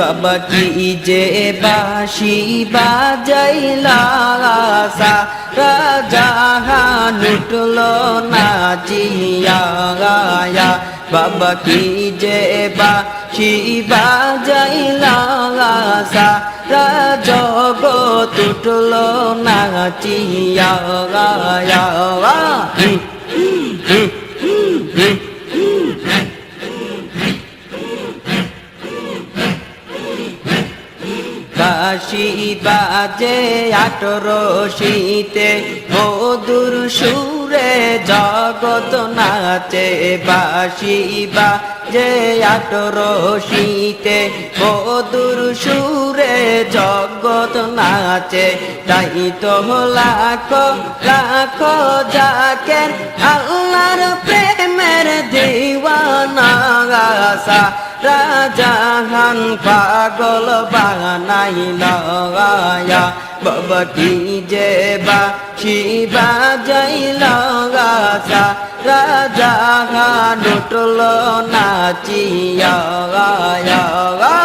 বাবা কি যে বাসি বাজাইলা সারা জাহান উঠল নাচিয়া বাবা কি যে বাসি বাজাইলা জগৎ উঠল নাচিয়া বাসি বাজে আটরো শীতে মধুর সুরে জগত নাচে বাসি বাজে আটরো শীতে মধুর সুরে জগত নাচে। তাই তো লাখ লাখ যাকে আল্লাহর প্রেমের দেওয়া দিওয়ানা আসা রাজাহান পাগল বানাইল গায়া বাবা কি যে বা শিবা যাইল গাছা রাজাহান উঠল নাচিয়া গায়া গা